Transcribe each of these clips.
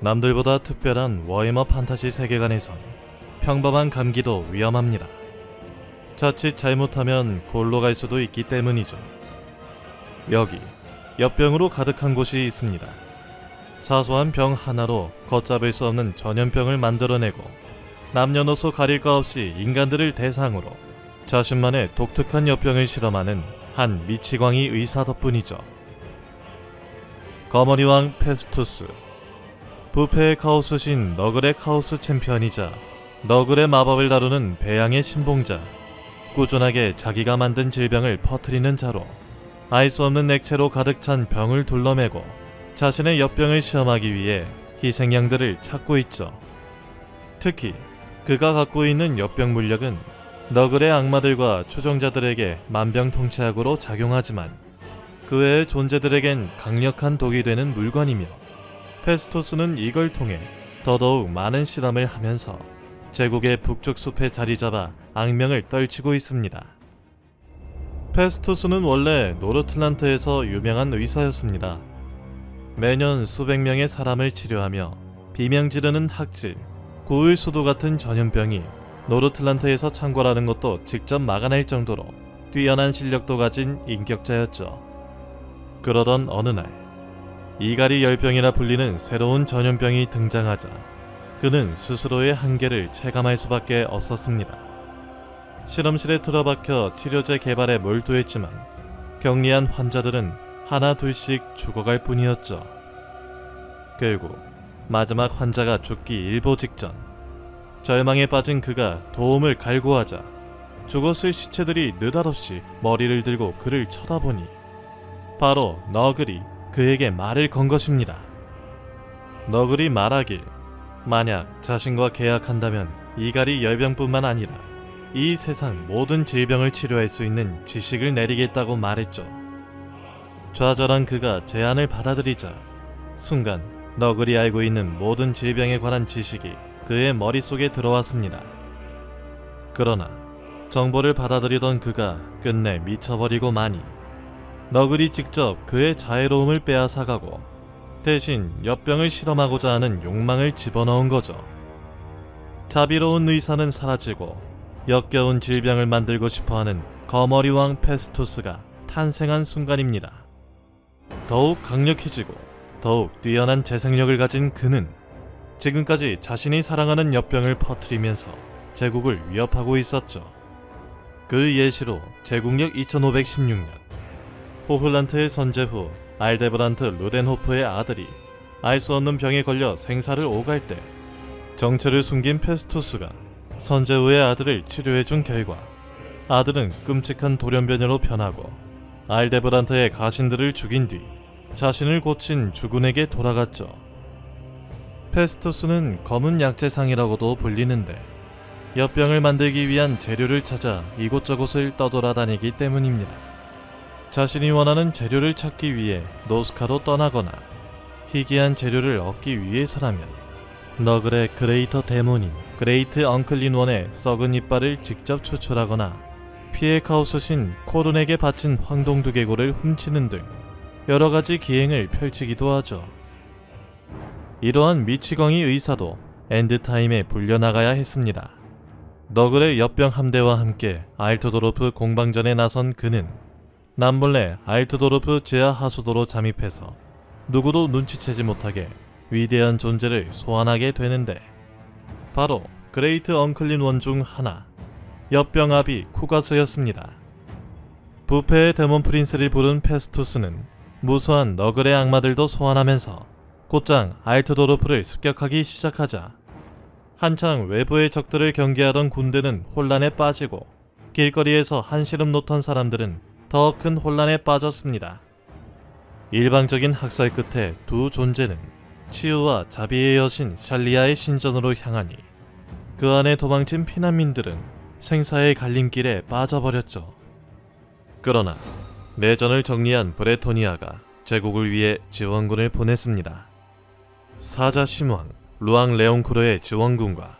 남들보다 특별한 워해머 판타지 세계관에선 평범한 감기도 위험합니다. 자칫 잘못하면 골로 갈 수도 있기 때문이죠. 여기 엽병으로 가득한 곳이 있습니다. 사소한 병 하나로 걷잡을 수 없는 전염병을 만들어내고 남녀노소 가릴 것 없이 인간들을 대상으로 자신만의 독특한 엽병을 실험하는 한 미치광이 의사 덕분이죠. 거머리왕 페스투스 부패의 카오스 신 너글의 카오스 챔피언이자 너글의 마법을 다루는 배양의 신봉자 꾸준하게 자기가 만든 질병을 퍼뜨리는 자로 알 수 없는 액체로 가득 찬 병을 둘러매고 자신의 엽병을 시험하기 위해 희생양들을 찾고 있죠. 특히 그가 갖고 있는 엽병 물력은 너글의 악마들과 추종자들에게 만병통치약으로 작용하지만 그 외의 존재들에겐 강력한 독이 되는 물건이며 페스토스는 이걸 통해 더더욱 많은 실험을 하면서 제국의 북쪽 숲에 자리 잡아 악명을 떨치고 있습니다. 페스토스는 원래 노르틀란트에서 유명한 의사였습니다. 매년 수백 명의 사람을 치료하며 비명 지르는 학질, 고울수도 같은 전염병이 노르틀란트에서 창궐하는 것도 직접 막아낼 정도로 뛰어난 실력도 가진 인격자였죠. 그러던 어느 날 이갈이 열병이라 불리는 새로운 전염병이 등장하자 그는 스스로의 한계를 체감할 수밖에 없었습니다. 실험실에 틀어박혀 치료제 개발에 몰두했지만 격리한 환자들은 하나 둘씩 죽어갈 뿐이었죠. 결국 마지막 환자가 죽기 일보 직전 절망에 빠진 그가 도움을 갈구하자 죽었을 시체들이 느닷없이 머리를 들고 그를 쳐다보니 바로 너글이 그에게 말을 건 것입니다. 너글이 말하길 만약 자신과 계약한다면 이갈이 열병뿐만 아니라 이 세상 모든 질병을 치료할 수 있는 지식을 내리겠다고 말했죠. 좌절한 그가 제안을 받아들이자 순간 너글이 알고 있는 모든 질병에 관한 지식이 그의 머릿속에 들어왔습니다. 그러나 정보를 받아들이던 그가 끝내 미쳐버리고 마니 너글이 직접 그의 자애로움을 빼앗아가고 대신 엽병을 실험하고자 하는 욕망을 집어넣은 거죠. 자비로운 의사는 사라지고 역겨운 질병을 만들고 싶어하는 거머리왕 페스토스가 탄생한 순간입니다. 더욱 강력해지고 더욱 뛰어난 재생력을 가진 그는 지금까지 자신이 사랑하는 엽병을 퍼뜨리면서 제국을 위협하고 있었죠. 그 예시로 제국력 2516년 호플란트의 선제 후 알데브란트 루덴호프의 아들이 알 수 없는 병에 걸려 생사를 오갈 때 정체를 숨긴 페스투스가 선제 후의 아들을 치료해준 결과 아들은 끔찍한 돌연변이로 변하고 알데브란트의 가신들을 죽인 뒤 자신을 고친 주군에게 돌아갔죠. 페스투스는 검은 약재상이라고도 불리는데 엽병을 만들기 위한 재료를 찾아 이곳저곳을 떠돌아다니기 때문입니다. 자신이 원하는 재료를 찾기 위해 노스카로 떠나거나 희귀한 재료를 얻기 위해서라면 너글의 그레이터 데몬인 그레이트 엉클린 원의 썩은 이빨을 직접 추출하거나 피해 카오스신 코룬에게 바친 황동두개골을 훔치는 등 여러 가지 기행을 펼치기도 하죠. 이러한 미치광이 의사도 엔드타임에 불려나가야 했습니다. 너글의 엽병 함대와 함께 알트도르프 공방전에 나선 그는 남몰래 알트도르프 지하 하수도로 잠입해서 누구도 눈치채지 못하게 위대한 존재를 소환하게 되는데 바로 그레이트 엉클린 원 중 하나 엽병아비 쿠가스였습니다. 부패의 데몬 프린스를 부른 페스투스는 무수한 너글의 악마들도 소환하면서 곧장 알트도르프를 습격하기 시작하자 한창 외부의 적들을 경계하던 군대는 혼란에 빠지고 길거리에서 한시름 놓던 사람들은 더 큰 혼란에 빠졌습니다. 일방적인 학살 끝에 두 존재는 치유와 자비의 여신 샬리아의 신전으로 향하니 그 안에 도망친 피난민들은 생사의 갈림길에 빠져버렸죠. 그러나 내전을 정리한 브레토니아가 제국을 위해 지원군을 보냈습니다. 사자 심왕 루앙 레옹쿠르의 지원군과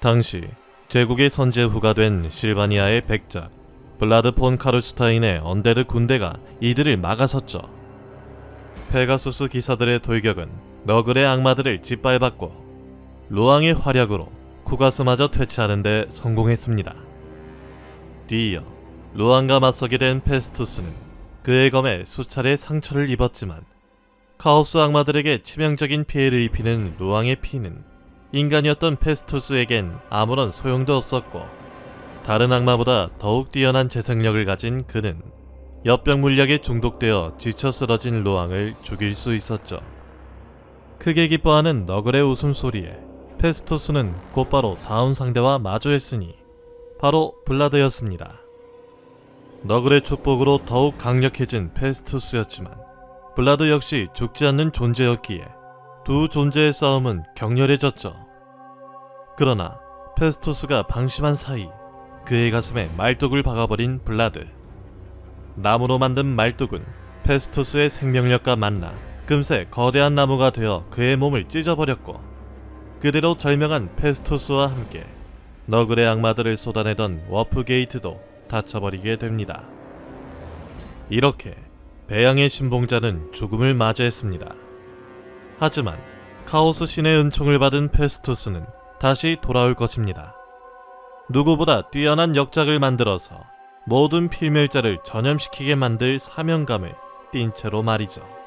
당시 제국의 선제후가 된 실바니아의 백작 블라드 폰 카르슈타인의 언데드 군대가 이들을 막아섰죠. 페가수스 기사들의 돌격은 너글의 악마들을 짓밟았고 루앙의 활약으로 쿠가스마저 퇴치하는 데 성공했습니다. 뒤이어 루앙과 맞서게 된 페스투스는 그의 검에 수차례 상처를 입었지만 카오스 악마들에게 치명적인 피해를 입히는 루앙의 피는 인간이었던 페스투스에겐 아무런 소용도 없었고 다른 악마보다 더욱 뛰어난 재생력을 가진 그는 엽병 물약에 중독되어 지쳐 쓰러진 루앙을 죽일 수 있었죠. 크게 기뻐하는 너글의 웃음소리에 페스토스는 곧바로 다음 상대와 마주했으니 바로 블라드였습니다. 너글의 축복으로 더욱 강력해진 페스토스였지만 블라드 역시 죽지 않는 존재였기에 두 존재의 싸움은 격렬해졌죠. 그러나 페스토스가 방심한 사이 그의 가슴에 말뚝을 박아버린 블라드. 나무로 만든 말뚝은 페스토스의 생명력과 만나 금세 거대한 나무가 되어 그의 몸을 찢어버렸고 그대로 절명한 페스토스와 함께 너글의 악마들을 쏟아내던 워프 게이트도 닫혀버리게 됩니다. 이렇게 배양의 신봉자는 죽음을 맞이했습니다. 하지만 카오스 신의 은총을 받은 페스토스는 다시 돌아올 것입니다. 누구보다 뛰어난 역작을 만들어서 모든 필멸자를 전염시키게 만들 사명감을 띈 채로 말이죠.